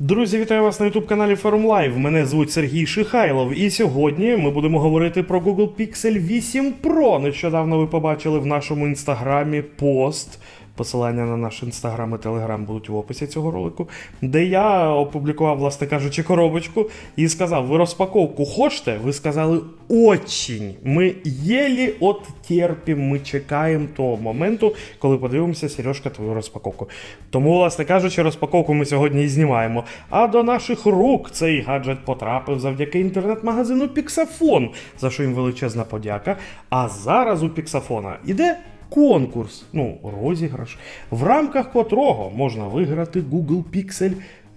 Друзі, вітаю вас на youtube каналі Forum Live. Мене звуть Сергій Шихайлов, і сьогодні ми будемо говорити про Google Pixel 8 Pro. Нещодавно ви побачили в нашому інстаграмі пост. Посилання на наш інстаграм і телеграм будуть в описі цього ролику, де я опублікував, власне кажучи, коробочку і сказав: ви розпаковку хочете? Ви сказали очень. Ми єлі от терпім, ми чекаємо того моменту, коли подивимося, Сережка, твою розпаковку. Тому, власне кажучи, розпаковку ми сьогодні і знімаємо. А до наших рук цей гаджет потрапив завдяки інтернет-магазину Pixafon, за що їм величезна подяка. А зараз у Pixafona іде конкурс, ну, розіграш, в рамках котрого можна виграти Google Pixel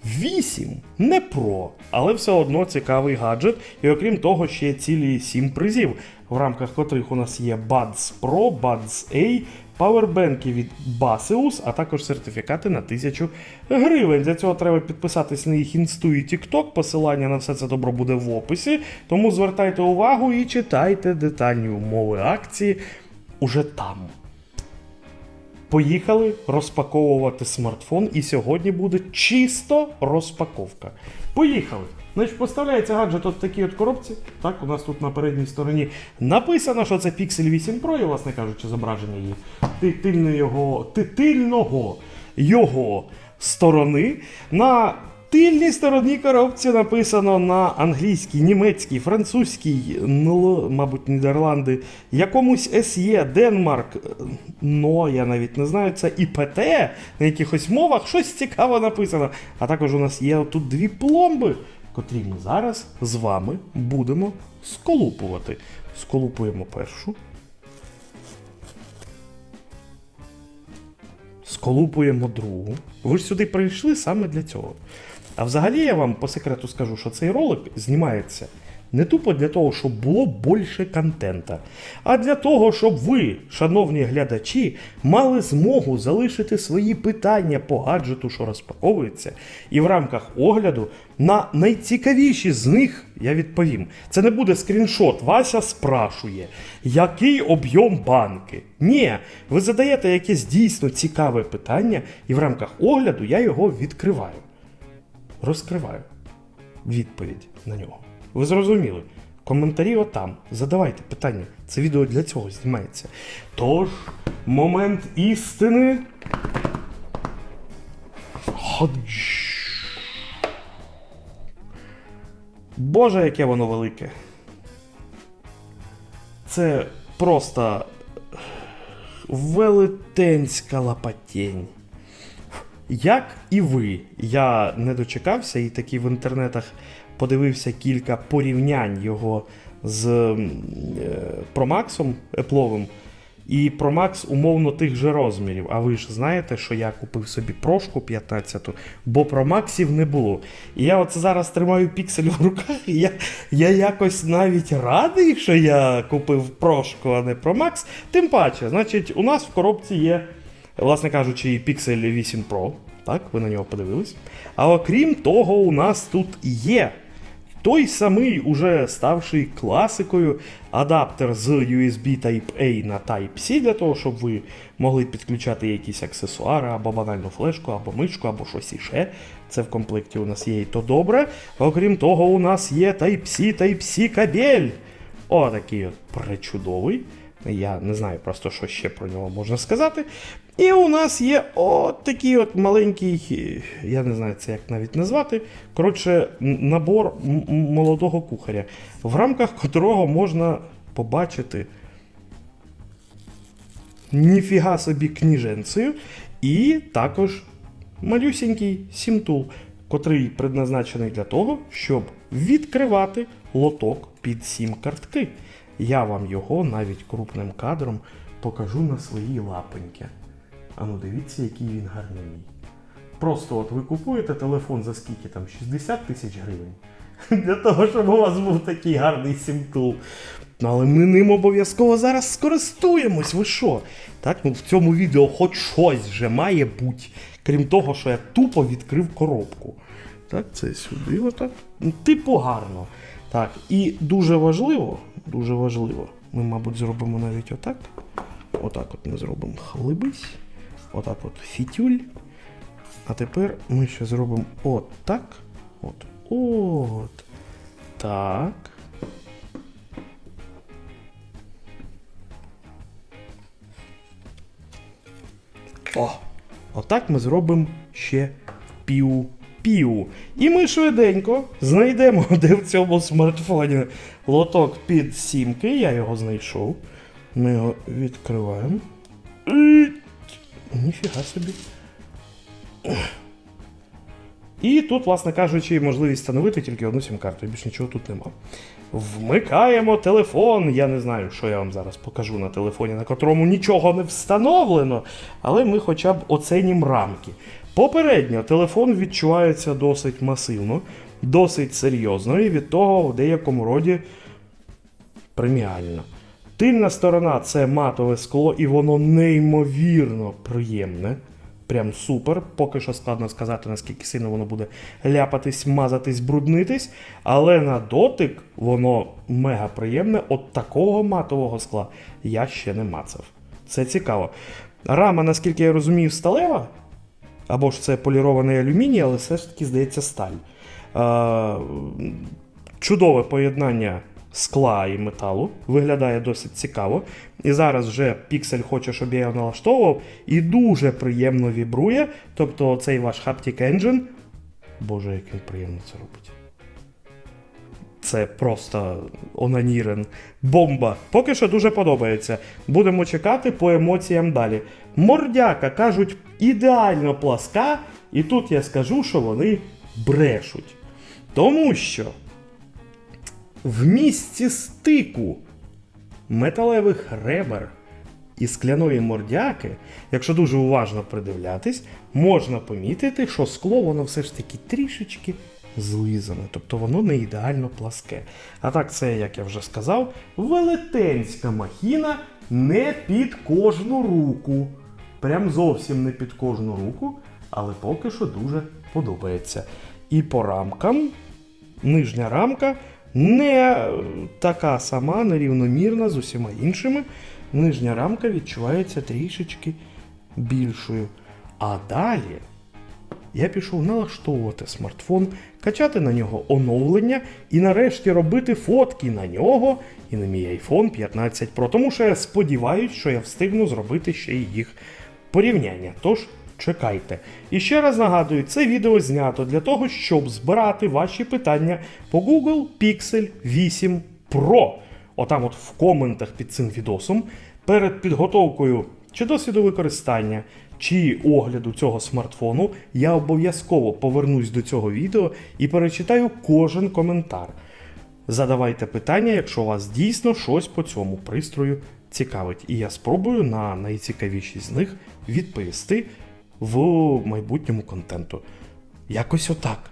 8. Не Pro, але все одно цікавий гаджет. І окрім того, ще цілі 7 призів, в рамках котрих у нас є Buds Pro, Buds A, павербенки від Baseus, а також сертифікати на 1000 гривень. Для цього треба підписатись на їх інсту і TikTok. Посилання на все це добро буде в описі. Тому звертайте увагу і читайте детальні умови акції уже там. Поїхали розпаковувати смартфон, і сьогодні буде чисто розпаковка. Поїхали! Значить, поставляється гаджет от в такій от коробці. Так, у нас тут на передній стороні написано, що це Pixel 8 Pro, і, власне кажучи, зображення її ти- його, його сторони. На тильній стороні коробці написано на англійській, німецькій, французькій, НЛ, мабуть, Нідерланди, якомусь SE, Денмарк, но я навіть не знаю, це ІПТ на якихось мовах, щось цікаве написано. А також у нас є тут дві пломби, котрі ми зараз з вами будемо сколупувати. Сколупуємо першу. сколупуємо другу. Ви ж сюди прийшли саме для цього. А взагалі я вам по секрету скажу, що цей ролик знімається не тупо для того, щоб було більше контента, а для того, щоб ви, шановні глядачі, мали змогу залишити свої питання по гаджету, що розпаковується, і в рамках огляду на найцікавіші з них я відповім. Це не буде скріншот. Вася спрашує, який об'єм банки. Ні, ви задаєте якесь дійсно цікаве питання, і в рамках огляду я його відкриваю. Розкриваю відповідь на нього. Ви зрозуміли? Коментарі отам. Задавайте питання. Це відео для цього знімається. Тож, момент істини. Боже, яке воно велике. Це просто велетенська лапатень. Як і ви, я не дочекався і таки в інтернетах подивився кілька порівнянь його з м, е, Промаксом Епловим. І Pro Max умовно тих же розмірів. А ви ж знаєте, що я купив собі прошку 15, бо Pro Maxів не було. І я оце зараз тримаю піксель в руках, і я, я якось навіть радий, що я купив прошку, а не Pro Max. Тим паче, значить, у нас в коробці є, власне кажучи, Pixel 8 Pro. Так, ви на нього подивились. А окрім того, у нас тут є той самий, уже ставший класикою, адаптер з USB Type-A на Type-C для того, щоб ви могли підключати якісь аксесуари, або банальну флешку, або мишку, або щось іще. Це в комплекті у нас є і то добре. Окрім того, у нас є Type-C, Type-C кабель. О, такий от пречудовий. Я не знаю просто, що ще про нього можна сказати. І у нас є от такий от маленький, я не знаю це як навіть назвати. Коротше, набор молодого кухаря, в рамках котрого можна побачити ніфіга собі кніженцею, і також малюсінький сімтул, котрий предназначений для того, щоб відкривати лоток під сім картки. Я вам його навіть крупним кадром покажу на своїй лапоньки. А ну дивіться, який він гарний. Просто от ви купуєте телефон за скільки там? 60 тисяч гривень. Для того, щоб у вас був такий гарний сімтул. Але ми ним обов'язково зараз скористуємось. Ви що? Так, ну в цьому відео хоч щось вже має бути. Крім того, що я тупо відкрив коробку. Так, це сюди, отак. Ну, типу гарно. Так, і дуже важливо, дуже важливо. Ми, мабуть, зробимо навіть отак. Отак от ми зробимо хлибись. Отак от фітюль. А тепер ми ще зробимо от так. От. От. Так. О! Отак ми зробимо ще пів-пів. І ми швиденько знайдемо, де в цьому смартфоні лоток під сімки. Я його знайшов. Ми його відкриваємо. Ніфіга собі. І тут, власне кажучи, можливість встановити тільки одну сім-карту, більш нічого тут нема. Вмикаємо телефон. Я не знаю, що я вам зараз покажу на телефоні, на котрому нічого не встановлено, але ми хоча б оценім рамки. Попередньо телефон відчувається досить масивно, досить серйозно і від того в деякому роді преміально. Тильна сторона це матове скло, і воно неймовірно приємне. Прям супер. Поки що складно сказати, наскільки сильно воно буде ляпатись, мазатись, бруднитись. Але на дотик воно мега приємне. От такого матового скла я ще не мацав. Це цікаво. Рама, наскільки я розумію, сталева. Або ж це полірований алюміній, але все ж таки здається сталь. Чудове поєднання скла і металу. Виглядає досить цікаво. І зараз вже Pixel хоче, щоб я його налаштовував, і дуже приємно вібрує. Тобто цей ваш Haptic Engine. Боже, як він приємно це робить. Це просто онанірен. Бомба. Поки що дуже подобається. Будемо чекати по емоціям далі. Мордяка, кажуть, ідеально пласка, і тут я скажу, що вони брешуть. Тому що в місці стику металевих ребер і скляної мордяки, якщо дуже уважно придивлятись, можна помітити, що скло воно все ж таки трішечки злизане, тобто воно не ідеально пласке. А так, це, як я вже сказав, велетенська махіна не під кожну руку. Прям зовсім не під кожну руку, але поки що дуже подобається. І по рамкам нижня рамка не така сама, нерівномірна з усіма іншими. Нижня рамка відчувається трішечки більшою. А далі я пішов налаштовувати смартфон, качати на нього оновлення і нарешті робити фотки на нього і на мій iPhone 15 Pro. Тому що я сподіваюся, що я встигну зробити ще й їх порівняння. Тож чекайте. І ще раз нагадую, це відео знято для того, щоб збирати ваші питання по Google Pixel 8 Pro. Отам, от в коментах під цим відосом, перед підготовкою чи досвіду використання, чи огляду цього смартфону, я обов'язково повернусь до цього відео і перечитаю кожен коментар. Задавайте питання, якщо вас дійсно щось по цьому пристрою цікавить. І я спробую на найцікавіші з них відповісти в майбутньому контенту. Якось отак.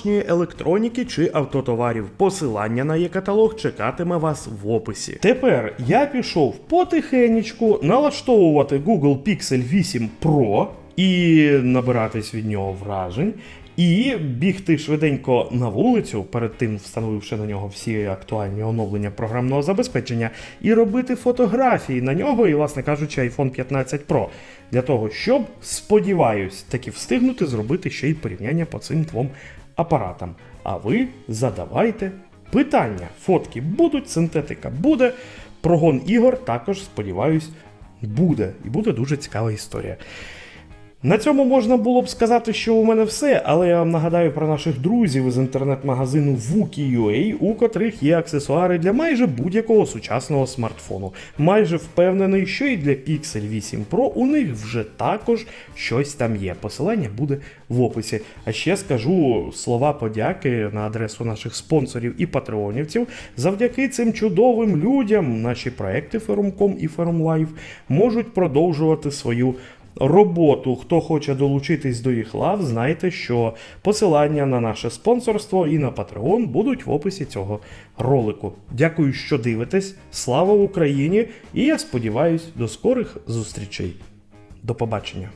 домашньої електроніки чи автотоварів. Посилання на є-каталог чекатиме вас в описі. Тепер я пішов потихенечку налаштовувати Google Pixel 8 Pro і набиратись від нього вражень. І бігти швиденько на вулицю, перед тим встановивши на нього всі актуальні оновлення програмного забезпечення, і робити фотографії на нього, і, власне кажучи, iPhone 15 Pro. Для того, щоб, сподіваюсь, таки встигнути зробити ще й порівняння по цим двом апаратам. А ви задавайте питання. Фотки будуть, синтетика буде. Прогон ігор також, сподіваюсь, буде. І буде дуже цікава історія. На цьому можна було б сказати, що у мене все, але я вам нагадаю про наших друзів із інтернет-магазину Vuki.ua, у котрих є аксесуари для майже будь-якого сучасного смартфону. Майже впевнений, що і для Pixel 8 Pro у них вже також щось там є. Посилання буде в описі. А ще скажу слова подяки на адресу наших спонсорів і патреонівців. Завдяки цим чудовим людям наші проекти Ferumcom і Ferumlife можуть продовжувати свою роботу. Хто хоче долучитись до їх лав, знайте, що посилання на наше спонсорство і на Patreon будуть в описі цього ролику. Дякую, що дивитесь. Слава Україні! І я сподіваюсь, до скорих зустрічей. До побачення.